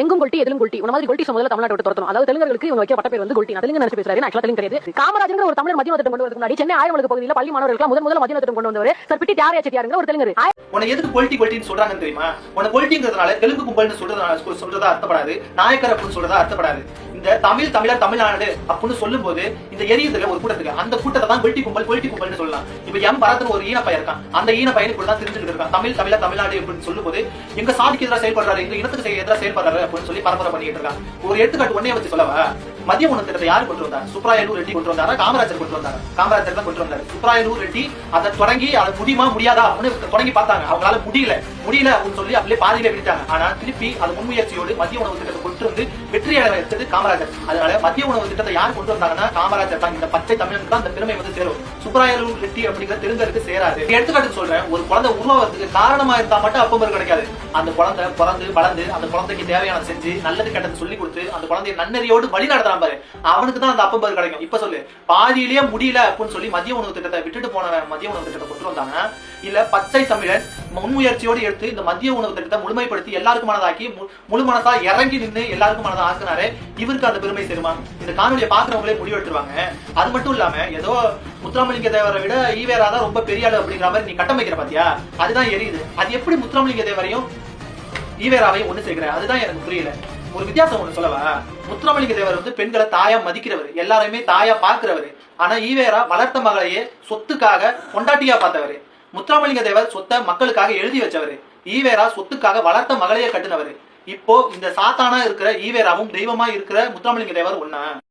எங்கும் கொல்ட்டி எதிலும் கொல்ட்டி. உன மாதிரி கொல்ட்டி முதல்ல தமிழ்நாட்டை விட்டு துரத்தணும். அதாவது தெலுங்கர்களுக்கு இவங்க வைக்க பட்ட பேர் வந்து கொல்ட்டி. நான் தெலுங்கு நினைச்சு பேசுறாரு ஆக்சுவலா தெலுங்கு கிடையாது காமராஜர் ஒரு தமிழர் மத்திய திட்டம் கொண்டு வரதுக்கு முன்னாடி சென்னை ஆயிரம் பகுதியில் பள்ளி மாணவர்களுக்கு முதல் முதல் மத்திய திட்டம் கொண்டு வந்தவர். சார் பிட்டி தியாரியா செட்டியாருங்க ஒரு தெலுங்கு உன எதுக்கு பொலிட்டி பொலிட்டின்னு சொல்றாங்கன்னு தெரியுமா? உன பொலிட்டிங்கிறதுனால தெலுங்கு கும்பல்னு சொல்றதுனால சொல்றதா அர்த்தப்படாது. நாயக்கர் அப்படின்னு சொல்றதா அர்த்தப்படாது. இந்த தமிழ் தமிழர் தமிழ்நாடு அப்படின்னு சொல்லும் போது இந்த எரியுதுல ஒரு கூட்டத்துக்கு. அந்த கூட்டத்தை தான் வெட்டி கும்பல் பொலிட்டி கும்பல்னு சொல்லலாம். இப்ப எம் பரத்னு ஒரு ஈன பையன் இருக்கான். அந்த ஈன பையன் கூட தான் தெரிஞ்சுட்டு இருக்கான். தமிழ் தமிழர் தமிழ்நாடு அப்படின்னு சொல்லும் போது எங்க சாதிக்கு எதிராக செயல்படுறாரு எங்க இனத்துக்கு எதிராக செயல்படுறாரு அப்படின்னு சொல்லி பரம்பரை பண்ணிட்டு இருக்கான். ஒரு எடுத்துக்காட்டு ஒன்னே வச்சு சொல்லவா? மதிய உணவு திட்டத்தை யாரு கொண்டு வந்தாரு? சுப்ராயலூர் ரெட்டி கொண்டு வந்தாரா? காமராஜர் கொண்டு வந்தாரு? காமராஜர் தான் கொண்டு வந்தாரு. சுப்ராயலூர் ரெட்டி அதை தொடங்கி அதை முடியுமா முடியாதா? அப்படின்னு தொடங்கி பார்த்தாங்க. அவங்களால முடியல. முடியல அப்படின்னு சொல்லி அப்படியே பாதியில விட்டாங்க ஆனா திருப்பி அது முன்முயற்சியோடு மதிய உணவு திட்டத்தை கொண்டு வந்து வெற்றி அடைய வைத்தது காமராஜர். அதனால மதிய உணவு திட்டத்தை யார் கொண்டு வந்தாங்கன்னா காமராஜர் தான். இந்த பச்சை தமிழனுக்கு தான் அந்த பெருமை வந்து சேரும். சுப்ராயலூர் ரெட்டி அப்படிங்கிற தெலுங்கருக்கு சேராது. எடுத்துக்காட்டுக்கு சொல்றேன். ஒரு குழந்தை உருவாகிறதுக்கு காரணமா இருந்தா மட்டும் அப்பம்பர் கிடைக்காது. அந்த குழந்தை பிறந்து வளர்ந்து அந்த குழந்தைக்கு தேவையான செஞ்சு நல்லது கெட்டது சொல்லி கொடுத்து அந்த குழந்தைய நன்னறியோடு வழி பாரு. அவனுக்கு தான் அந்த அப்பம்பர் கிடைக்கும். இப்ப சொல்லு. பாதியிலேயே முடியல அப்படின்னு சொல்லி மதிய உணவு திட்டத்தை விட்டுட்டு போன மதிய உணவு திட்டத்தை கொண்டு வந்தாங்க இல்ல பச்சை தமிழன் முன்முயற்சியோடு எடுத்து இந்த மதிய உணவு திட்டத்தை முழுமைப்படுத்தி எல்லாருக்கும் மனதாக்கி முழு மனசா இறங்கி நின்று எல்லாருக்குமானதா ஆக்குனாரு. இவருக்கு அந்த பெருமை சேருமா? இந்த காணொலியை பாக்குறவங்களே முடிவெடுத்துருவாங்க அது மட்டும் இல்லாம ஏதோ முத்துராமலிங்க தேவரை விட ஈவேரா தான் ரொம்ப பெரிய ஆளு அப்படிங்கிற மாதிரி நீ கட்டமைக்கிற பாத்தியா? அதுதான் எரியுது. அது எப்படி முத்துராமலிங்க தேவரையும் ஈவேராவையும் ஒண்ணு சேர்க்கிற அதுதான் எனக்கு புரியல. ஒரு வித்தியாசம் ஒண்ணு சொல்லவா? முத்துராமலிங்க தேவர் வந்து பெண்களை தாயா மதிக்கிறவர். எல்லாரையுமே தாயா பாக்குறவர் ஆனா ஈவேரா வளர்த்த மகளையே சொத்துக்காக கொண்டாட்டியா பார்த்தவர். முத்துராமலிங்க தேவர் சொத்தை மக்களுக்காக எழுதி வச்சவர். ஈவேரா சொத்துக்காக வளர்த்த மகளையே கட்டினவர். இப்போ இந்த சாத்தானா இருக்கிற ஈவேராவும் தெய்வமா இருக்கிற முத்துராமலிங்க தேவர் ஒன்னா